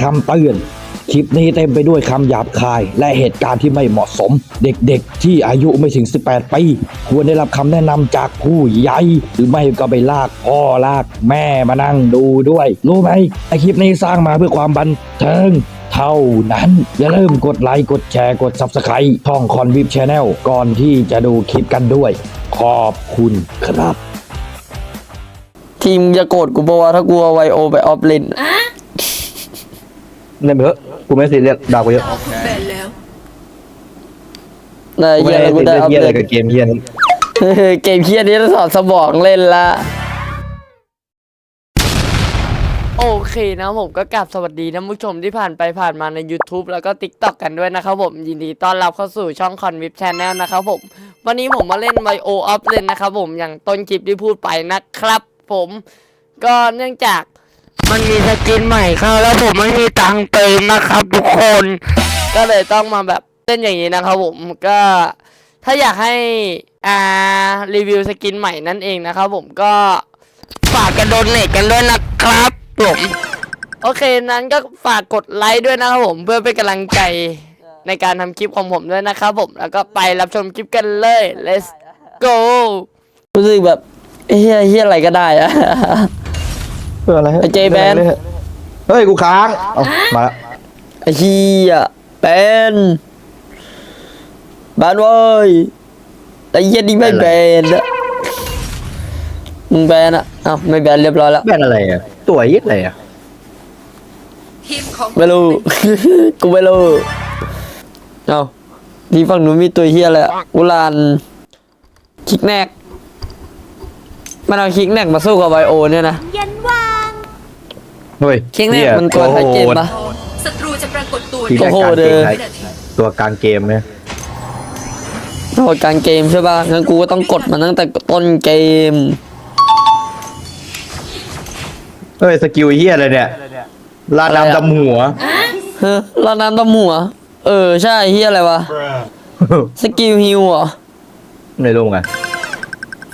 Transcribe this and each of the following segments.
คำเตือน คลิปนี้เต็มไปด้วยคำหยาบคาย และเหตุการณ์ที่ไม่เหมาะสม เด็กๆ ที่อายุไม่ถึง 18 ปี ควรได้รับคำแนะนำจากผู้ใหญ่ หรือไม่ก็ไปลากพ่อลากแม่มานั่งดูด้วย รู้ไหมไอคลิปนี้สร้างมาเพื่อความบันเทิงเท่านั้น อย่าลืมกดไลค์กดแชร์กด Subscribe ช่องคอนวิบช n แนลก่อนที่จะดูคลิปกันด้วย ขอบคุณครับ ทีมจะโกรธกูบอกว่าถ้ากูเอาไวโอไปออฟเลน เล่นไปเถอะกูไม่ซีเรียสด่ากูเยอะแบนแล้วนายกูเฮีไม่ยได้แล้วกูซีได้เรียอสอฟเฮียเลอะไรนกับเกมเฮียนี้เกมเฮียนี้ต้องสอนสมองเล่นละ โอเคนะผมก็กลับสวัสดีท่านผู้ชมที่ผ่านไปผ่านมาใน YouTube แล้วก็ TikTok กันด้วยนะครับผมยินดีต้อนรับเข้าสู่ช่องคอนวิบช n แนลนะครับผม วันนี้ผมมาเล่นไวโอออฟเลนนะครับผมอย่างต้นคลิปที่พูดไปนะครับผม ก็เนื่องจาก มันมีสกินใหม่เข้าแล้วผมไม่มีตังค์เติมนะครับ ทุกคน ก็เลยต้องมาแบบเล่นอย่างนี้นะครับผมก็ถ้าอยากให้อ่ารีวิวสกินใหม่นั่นเองนะครับผมก็ฝากกันโดนเนตกันด้วยนะครับผมโอเคนั้นก็ฝากกดไลค์ด้วยนะครับผมเพื่อเป็นกำลังใจในการทำคลิปของผมด้วยนะครับผมแล้วก็ไปรับชมคลิปกันเลย let's go รู้สึกแบบเฮียเฮียอะไรก็ได้อะ เพื่ออะไรไอ้เจแบนเฮ้ยกูค้างเอามาละไอ้เฮียเป็นบ้านเว้ยไอ้เฮียนี่ไม่แบนอะมึงแบนอะเอ้าไม่แบนเรียบร้อยแล้ว แบนอะไรอะ ตัวยึดอะไรอะ ทีมของไม่รู้ กูไม่รู้เอ้าที่ฝั่งนู้นมีตัวเฮียอะไรอะอุลานคิกแนก มันเอาคิกแนกมาสู้กับไวโอเนี่ยนะยันวาง เฮ้ยคิกแนกหี้ยมันตัวไทยเกมปะ ศัตรูจะปรากฏตัวที่โอ้แค่โหการเด้เกมอไทยตัวกลางเกมเนี่ยโทษการเกมใช่ป่ะงั้นกูก็ต้องกดมันตั้งแต่ต้นเกม เฮ้ยสกิลเฮียอะไรเนี่ยลาดอะไรอะน้ำดำหัว เฮ้ยลาดน้ำตำหัว เออ ใช่เฮียอะไรวะ สกิลฮิวเหรอไม่รู้ไง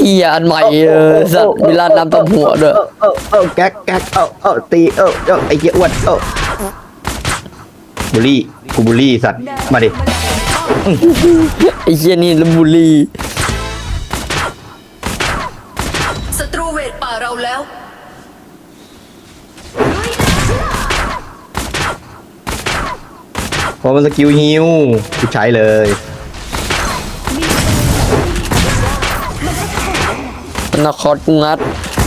เฮียอันใหม่เออสัตว์มีลาดน้ำตำหัวด้วยเออเออเออแก๊กแก๊กเออเออตีเออเออไอ้เหี้ยอ้วนเออบูลลี่กูบูลลี่สัตว์มาดิไอ้เฮียนี่ละบุรีศัตรูเวทป่าเราแล้วเพราะมันสกิลฮิวกูใช้เลย นาคอร์ดกูงัด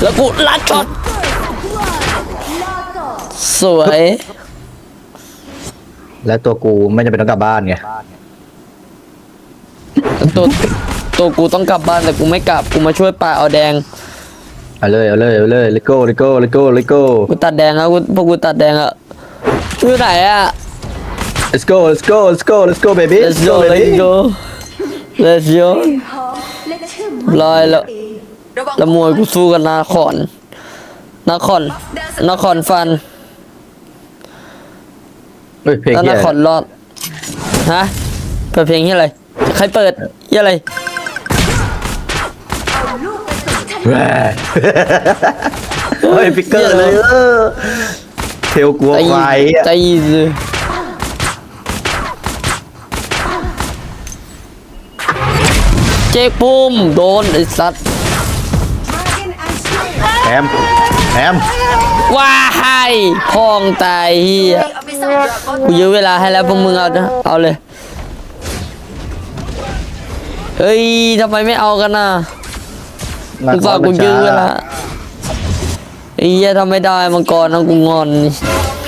แล้วกูลัดช็อตสวย แล้วตัวกูไม่จำเป็นต้องกลับบ้านไงตัวตัวกูต้องกลับบ้านแต่กูไม่กลับกูมาช่วยป่าเอาแดงเอาเลยเอาเลยเอาเลยเลโก้เลโก้เลโก้เลโก้กูตัดแดงแล้วกูพวกกูตัดแดงอะอยู่ไหนอะ let's go let's go let's go let's go baby let's go let's go let's go ลอยแล้ว ระวังแล้วมวยกูสู้กับนาคอนนาคอนนาคอนฟันเฮ้ยเพลงแล้วเฮีนายคอนรอดฮะเปิดเพลงที่อะไรใครเปิดยี่อะไรแหม่เฮ้ยฟิกเกอร์เลยเออเทลกลัวใจควายอะใจเลยเจ๊ปุ้มโดนไอ้สัตว์ แอมแอมว้ายพองตายเฮียเอาไปสร้างดราก้อนกูยื้อเวลาให้แล้วพวกมึงเอานะเอาเลย เฮ้ยทำไมไม่เอากันน่ะกูฝากกูยื้อเวลาไอ้เหี้ยทำไม่ได้มังกรนะกูงอน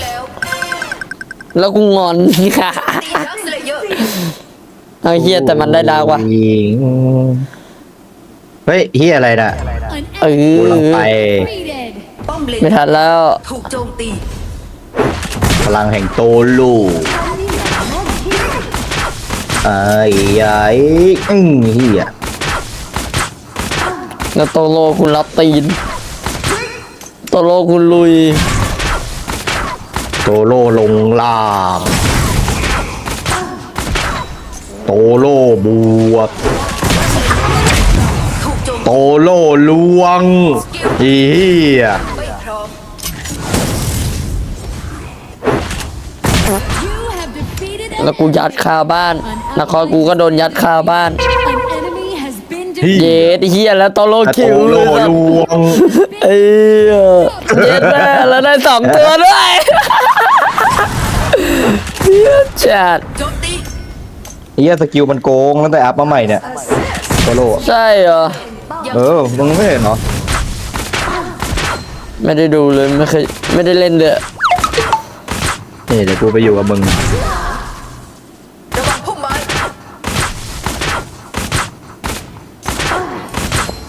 แล้วแล้วกูงอนตีรักสเลเยอร์เอาเฮียแต่มันได้ดาวว่ะยิงเฮ้ยเฮียอะไรน่ะเอกูลงอไปป้อมเลนไม่ทันแล้ว ถูกโจมตี พลังแห่งโตลูไอ้ไอ้อืมเฮียแล้วโตโลคุณรับตีน โตโลคุณลุย โตโลลงล่าง โตโลบวกถูก โจมโตโลลวงเฮียไม่พร้อม have defeated an แล้วกูยัดคาบ้านนครกูก็โดนยัดคาบ้าน An enemy has been เย็ดเฮียแล้วโตโลตะโตคิวโลลวงเอ้ยเย็ดแม่แล้วได้สองตัวด้วยเฮียจัดโจมตีเฮียสกิลมันโกงตั้งแต่อัพมาใหม่เนี่ยโซโล่อะใช่เหรอ เออมึงไม่เห็นเหรอไม่ได้ดูเลยไม่เคยไม่ได้เล่นเลยนี่เดี๋ยวกูไปอยู่กับมึงระวังพุ่มไม้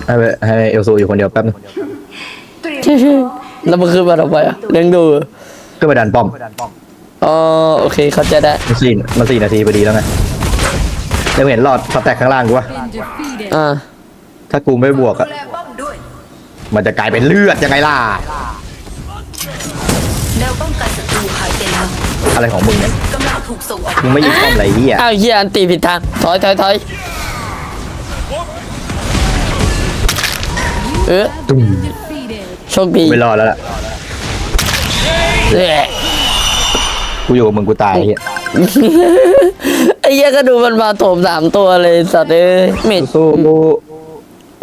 ให้ไปให้เอลซูอยู่คนเดียวแป๊บนึงแล้วมันขึ้นมาทำไมอะเลี้ยงดูขึ้นไปดันป้อมอ๋อโอเคเข้าใจได้มันสี่มันสี่นาทีพอดีแล้วไงแล้วเห็นหลอดสแต็กข้างล่างกูวะ been defeated. อ่า ถ้ากูไม่บวกดูอะแลป้อมด้วยมันจะกลายเป็นเลือดยังไงล่ะแนวป้องกันศัตรูหายไปแล้วอะไรของมึงเนี่ยกำลังถูกส่งออกมึงไม่ยิงป้อมอะไรเหี้ยอ้าวเฮียอันตีผิดทางถอยถอยถอยเออตุ้ม Defeated. โชคดีไม่รอดแล้วล่ะแหละกูอยู่กับมึงกูตายไอ้เหี้ยไอ้เหี้ยก็ดูมันมาโถมสามตัวเลยสัตว์เอ้ยเม็ดสู้กู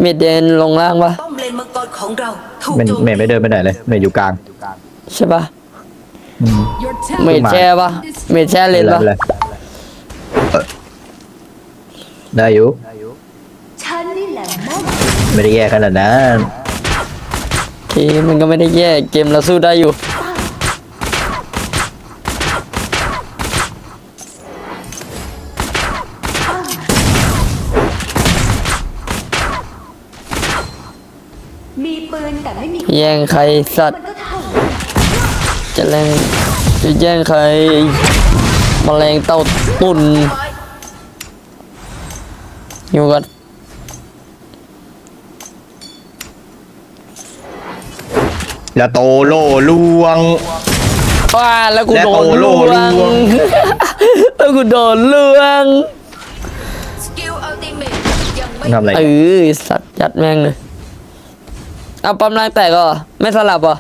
เม็ดเดนลงล่างปะป้อมเลนมังกรของเราถูกเมนโจมเมนไม่เดินไปไหนเลยเมนอยู่กลางใช่ปะ Your เม็ tower ดแช่ปะเม็ดแช่เลนปะไม่ป็ไรเออได้อยู่ฉันนี่แหละมอบไม่ได้แย่ขนาดนั้นโอเคมันก็ไม่ได้แย่เกมเราสู้ได้อยู่ มี ปืนแต่ไม่มีแย่งใครสัตว์ก็เท่าจะแรงจะแย่งใครแมลงเต่าตุ่นอยู่กันแล้วโตโลลวงว้าแล้วกูและโดโตนโล่ลวงลวงแล้วกูโดนลวงสกิลอัลติเมทยังไม่ทำอะไรเออสัตว์ยัดแม่งเลย เอาปั๊มล่างแตกก็ไม่สลับเหรอะ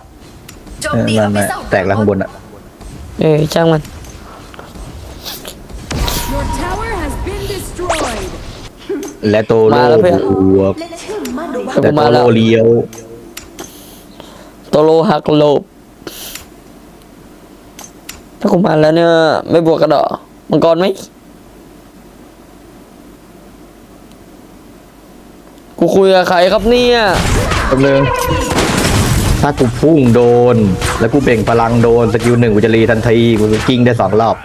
โจเอมอตีมัอนภิไม่เษกแตกแล้วข้างบนอะเออช่างมัน Your tower has been destroyed. และโตโลมาแล้วเพื่อน บวกและชื่อมันแต่แต่กูโตมาโลแล้วเลี้ยวโตโลหักโลบถ้ากูมาแล้วเนี่ย ไม่บวกกันเหรอมังกรไหมกูคุยกับใครครับเนี่ย ตำเนึงถ้ากูพุ่งโดน แล้วกูเบ่งพลังโดนสกิลหนึ่งกูจะรีทันทีกูกิ้งได้สองรอบ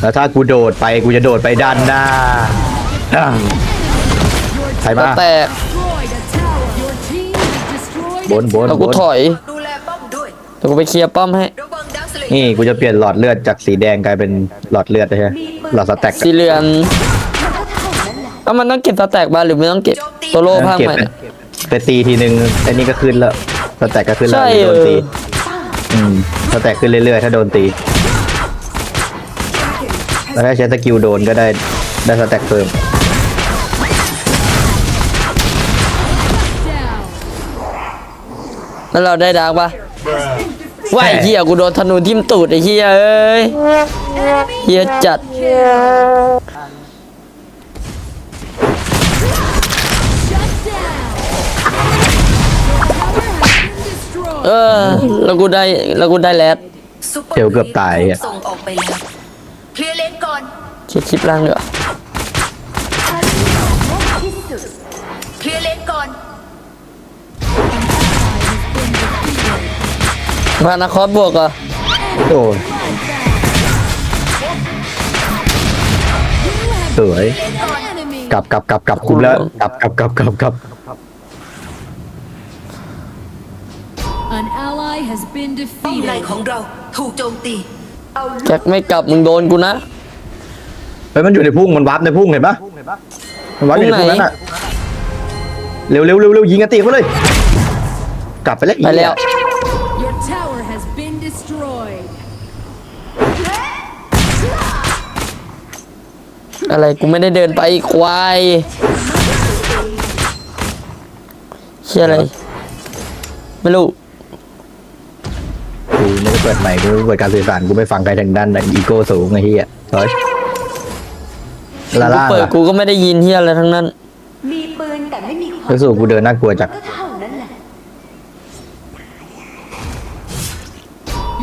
แล้วถ้ากูโดดไปกูจะโดดไปด้านหน้าอะใครก็มาแตก destroyed a tower. Your team has destroyed บนบนแล้วบกูนถอยดูแลป้อมด้วยแล้วกูไปเคลียร์ป้อมให้ ระวังดักสเลนี่กูจะเปลี่ยนหลอดเลือดจากสีแดงกลายเป็นหลอดเลือดใช่ไหมหลอดสแต็กสีเหลืองเอ้ามันต้องเก็บสแต็กบ้างหรือไม่ต้องเก็บโต โลภาคเก็บใหม่ ไปตีทีนึงอันนี้ก็ขึ้นแล้วสแต็กก็ขึ้นแล้วใช่โดนตีเออ อืมสแต็กขึ้นเรื่อยๆ ถ้าโดนตีแล้วถ้าใช้สกิลโดนก็ได้ได้สแต็กเพิ่ม down. แล้วเราได้ดาร์กปะว่าไอ้เหี้ยกูโดนธนูทิ่มตูดไอ้เหี้ยเอ้ยเหี้ยจัด เออ แล้วกูได้ แล้วกูได้แรดซุปเปอร์เดี๋ยวเกือบตายอะ ส่งออกไปแล้วเคลียร์เลนก่อนเช็คคลิปล่างเดี๋ยวาเคลียร์เลนก่อนพานาคอสบวกเหรอะโอ้ยสวย Enemy. กลับกลับกลับกลับคุมแล้วกลับกลับกลับกลับกลับ An ally has been ป้อมในของเราถูกโจมตีแจ็คไม่กลับมึงโดนกูนะ เฮ้ยมันอยู่ในพุ่งมันวาร์ปในพุ่งเห็นปะมันวาร์ปอยู่ในพุ่งนั้นอะเร็วเร็วเร็วเร็วยิงกันตีเขาเลย กลับไปแล้วไปแล้ว Your tower has been destroyed. อะไรกูไม่ได้เดินไปควายเชี่ยอะไร ไม่รู้ ดูไม่ได้เปิดใหม่กูเปิดการสื่อสารกูไม่ฟังใครทางด้านอีโก้สูงไอ้เหี้ยถอยลากูล่าเปิดกูก็ไม่ได้ยินเฮียอะไรทั้งนั้น มีปืนแต่ไม่มีความรู้สึกกูเดินน่ากลัวจัดก็เท่านั้นแหละ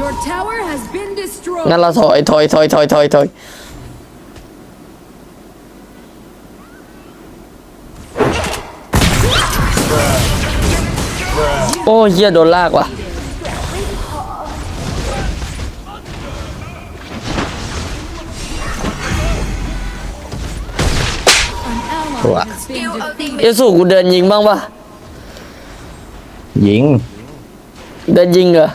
Your tower has been destroyed. งั้นเราถอยถอยถอยถอยถอยถอยโอ้เฮียโดนลากว่ะ ติ defeated. เมเอสูกูเดินยิงบ้างปะยิง เดินยิงเหรอ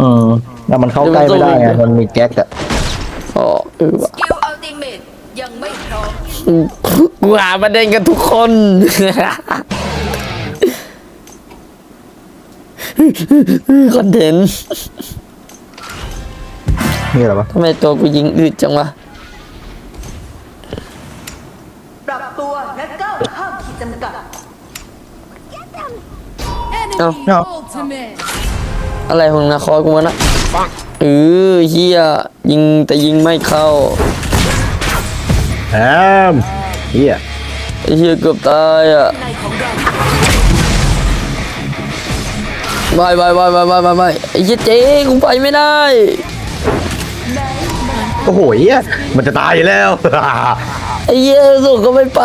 อืมแล้วมันเข้าใกล้ไม่ได้ไงมันมีแก๊กอะอ๋อเออว่ะสกิลอัลติเมตยังไม่พร้อมกูหาประเด็นกันทุกคนคอนเทนต์นี่เหรอวะทำไมตัวกูยิงอืดจังวะ ปรับตัวและก้าวข้ามขีดจำกัด Enemy Oh. No. ultimate. อะไรของนาคอกูวะนะเออเฮียยิงแต่ยิงไม่เข้าแอมเหี้ยไอ้เฮียเกือบตายอะในของเราบายบายบายบายบายบายบายไอ้เฮียเจ๊กูไปไม่ได้ โอ้โหเหี้ยมันจะตายอยู่แล้ว ไอ้เฮียสุกก็ไม่ไป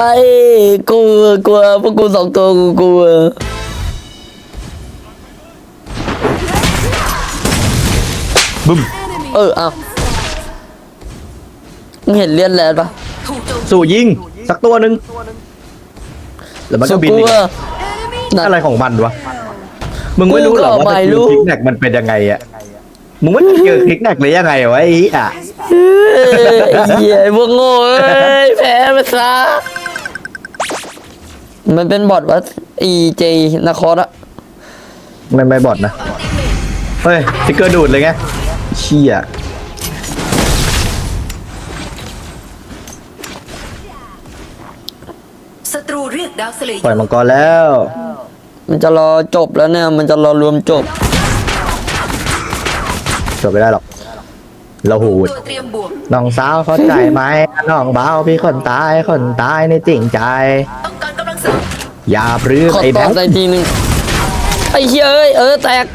กูกลัวพวกกูสองตัวกูกลัวบึ้ม Enemy เออเอามึงเห็นเลียนแลนด์ปะถูกโจมสู่ยิง สักตัวหนึ่งแล้วมันก็บินกอีลักว enemy นั่นอะไรของมันวะมึงไม่รู้เหรอกูก็ว่าไม่สรู้กิลคลิกแนกมันเป็นยังไงอะ มึงไม่เจอคลิกแนกเลยยังไงวะไอ้เหี้ยเอ้ยไอ้เหี้ยไอ้พวกโง่เอ้ยแพ้ไปซะมันเป็นบอทวะอีเจนาคอสอะมันไม่บอดนะอัลติเมตเฮ้ยสติกเกอร์ดูดเลยไงเชี่ยศัตรูเรียกดาวเสลยปล่อยมังกรแล้ว มันจะรอจบแล้วเนี่ย มันจะรอรวมจบ จบไม่ได้หรอก เราหูดตัวเตรียมบวกน้องสาวเข้าใจไหมน้องเบาพี่คนตายคนตายในจริงใจ ต้องการกำลังเสริมอย่าพรื้ขอไอ้ตแบอบงค์ในทีหนึ่งไอ้เหี้ยเอ้ยเออแตก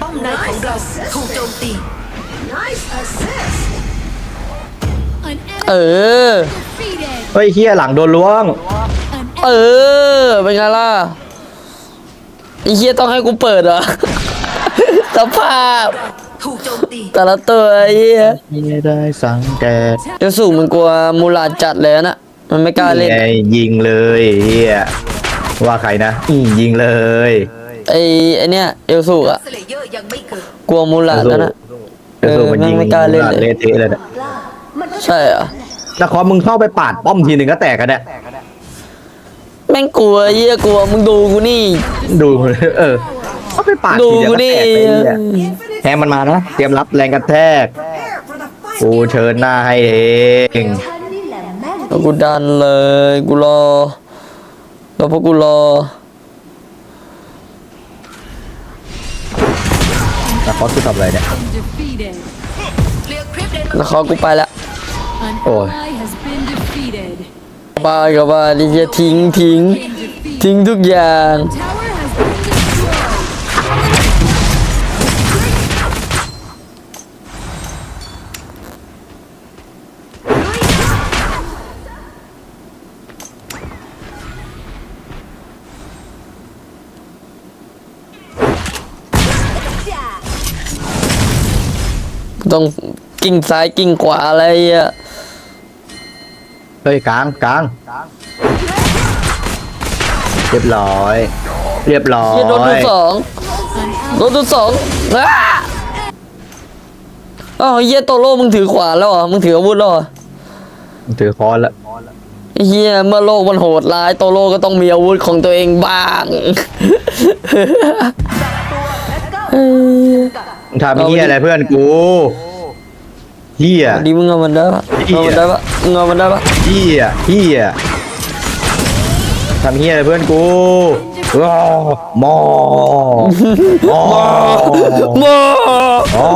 ป้อมในของเราถูกโจมตี an เอ enemy อ defeated. เฮ้ยเฮียหลังโดนล้วง An เออเป็นไงล่ะไอ้เหี้ยต้องให้กูเปิดเหรอ สภาพ ถูกโจมตีแต่ละตัวไอ้เหี้ยไม่ได้สังเกตเดี๋ยวสูงมันกลัวมูลาดจัดเลยนะมันไม่กล้าเล่นไงยิงเลยเฮียว่าใครนะอืมยิงเลยไอ้ไอ้เนี่ยเอลสูอะเสลเยอร์ยังไม่เกิดกลัวมูลาดแล้วนะ เออมันยิงไม่กล้าเล่นเลย เละเทะเลยเนี่ยใช่เหรอนครมึงเข้าไปปาดป้อมทีหนึ่งก็แตกกันเนี่ยแม่งกลัวไอ้เหี้ยกลัวมึงดูกูนี่ ดู เออ เข้าไปปาดดูทีเดียวกูก็นี่แตกไปเนี่ยแฮมมันมานะ เตรียมรับแรงกระแทก กูเชิญหน้าให้เองฉันนี่แหละแม่นแล้วกูดันเลยกูรอแล้วพวกกูรอนครคือทำอะไรเนี่ย defeated. เคลียร์คลิปเลนแล้วเขากูไปละ An Ôi. ally has been defeated. บ้านกับบ้านนี่จะทิ้งทิ้ง Been defeated. ทิ้งทุกอย่าง Tower ต้องกิ่งซ้ายกิ่งขวาอะไรอะเฮ้ยกลางกลางเรียบร้อย เรียบร้อยเฮียโดนทุกสองโดนทุกสองอ้าอ้าวเฮียโตโร่มึงถือขวานแล้วเหรอมึงถืออาวุธแล้วเหรอถือคอนละไอ้เฮียเมื่อโลกมันโหดร้ายโตโร่ก็ต้องมีอาวุธของตัวเองบ้างเอ้ย มึงทำเฮียอะไรเพื่อนกูเฮียวันนี้มึงเอามันได้ปะเหี้ยเอามันได้ปะมึงเอามันได้ปะเฮียเฮียทำเฮียอะไรเพื่อนกู Defeated. อ้าวหมอหมอโมอ๋อ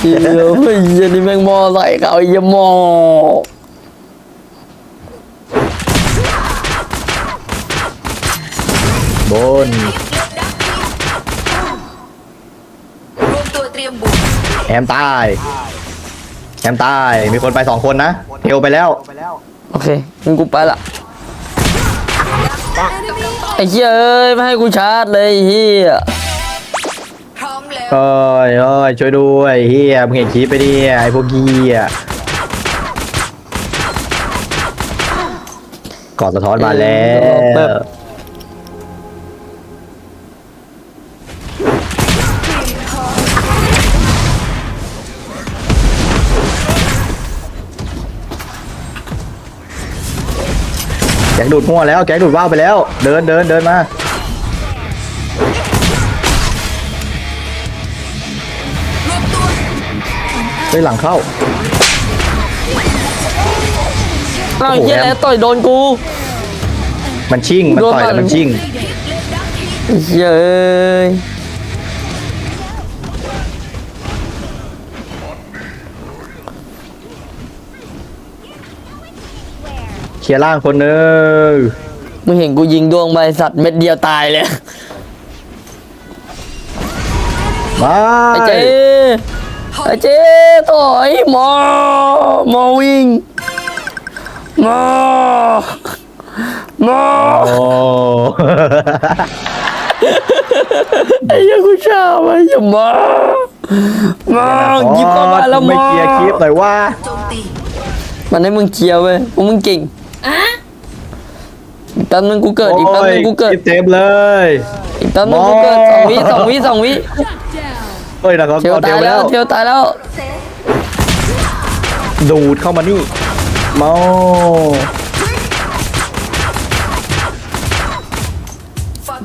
เหี้ยเฮ้ยเหี้ยนี่แม่งมอใส่เขาไอ้เหี้ยมอบน รวมตัวเตรียมบุกแอมตายแอมตายมีคนไปสองคนนะเทลไปแล้วโอเคงั้นกูไปละไอ้เหี้ยเอ้ยไม่ให้กูชาร์จเลยไอ้เหี้ยพร้อมแล้วเอ้ยเอ้ยช่วยด้วยเฮียมึงเห็นคลิปไปดิไอพวกเฮียกอดสะท้อนมาแล้ว ก๊กดูดมั่วแล้วแก๊กดูดว่าวไปแล้ว เดินเดินเดินมารวมตัวไปหลังเข้าเอ้าไอ้เหี้ยแล้วต่อยโดนกูมันชิ่งมันต่อยแล้วมันชิ่งไอ้เหี้ยเอ้ย ลียร์ล่างคนหนึงมึงเห็นกูยิงดวงใบสัตว์เม็ดเดียวตายเลยมาไอ้เจ๊ไอ้เจ๊ต่อยหมอหมอวิ่งหมอหมอโอ้ไอ้เหี้ยังกูชอบไอ้เหี้ยังหมอหมอหยิบเข้ามาแล้วหมไม่อเคลียร์คลิปหน่อยว่าโจมตีมันให้มึงเคลียร์เว้ยเพราะมึงเก่ง อีกแป๊บนึงกูเกิดอีกแป๊บนึงกูเกิดคลิปเต็มเลยอีกแป๊บนึงกูเกิดสองวิสองวิสองวิ Shut down. เฮ้ยนะครับเทียวก็เทตายลไปแล้แล้ววเทียวตายแล้ว ดูดเข้ามานี่เมา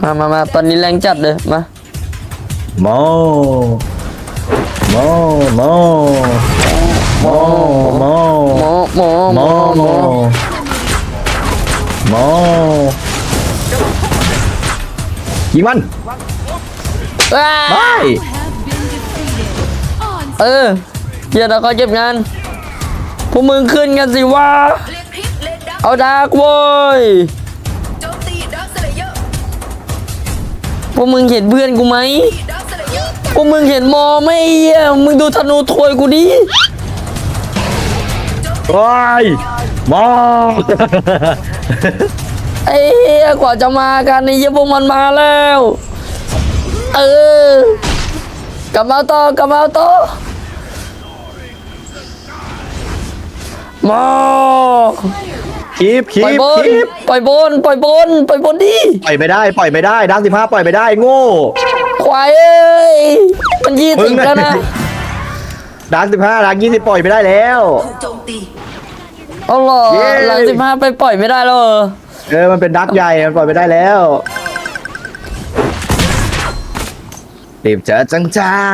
มามามาตอนนี้แรงจัดเลยมาเมาเมาเมาเมาเมาหมอหมอหมเมา อหมอเมายิงมันว้าไป Have been defeated. On เออเดี๋ยวเราก็เก็บงาน พวกมึงขึ้นกันสิวะเล่นพิษเล่นดักเอาดาร์กโว้ยโจมตีดักสเลเยอร์พวกมึงเห็นเพื่อนกูไหมดักสเลเยอร์พวกมึงเห็นมอไหมไอ้เหี้ยมึงดูธนูถวยกูดิว้ายมอ ไอ้เหี้ยกว่าจะมากันไอ้เหี้ยพวกมันมาแล้ว เออกลับมาต่อกลับมาต่อมอคลิปคลิปล่อยปบคนลิปปล่อยบนปล่อยบนปล่อยบนดิปล่อยไม่ได้ ปล่อยไม่ได้ดังสิบห้าปล่อยไม่ได้โง่ควายเอ้ยมันยี่สิบแล้วนะดังสิบห้าดังยี่สิบปล่อยไม่ได้แล้ว ถูกโจมตี เอาเหรอเย้ หลังสิบห้าไปปล่อยไม่ได้แล้วเหรอเออ มันเป็นดักใหญ่ มันปล่อยไม่ได้แล้วรีบเจอจั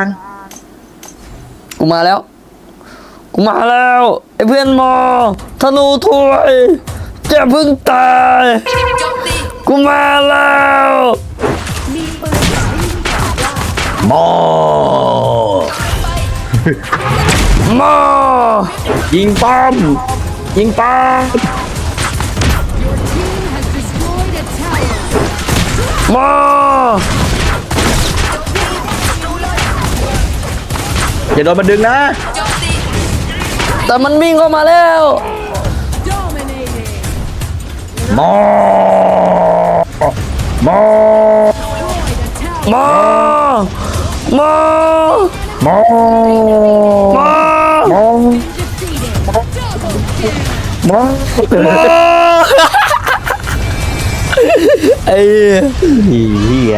งกูมาแล้ว กูมาแล้วไอ้เพื่อนมอธนูถวยจะเพิ่งตายโจมตีกูมาแล้วๆมอมอยิงป้อม ยิงป้อม your team has destroyed a tower. มออย่าโดนมันดึงนะโจมตีแต่มันวิ่งเข้ามาแล้ว Dominating. มอมอมอมอมอมอ มอไอ้เหี้ยเฮีย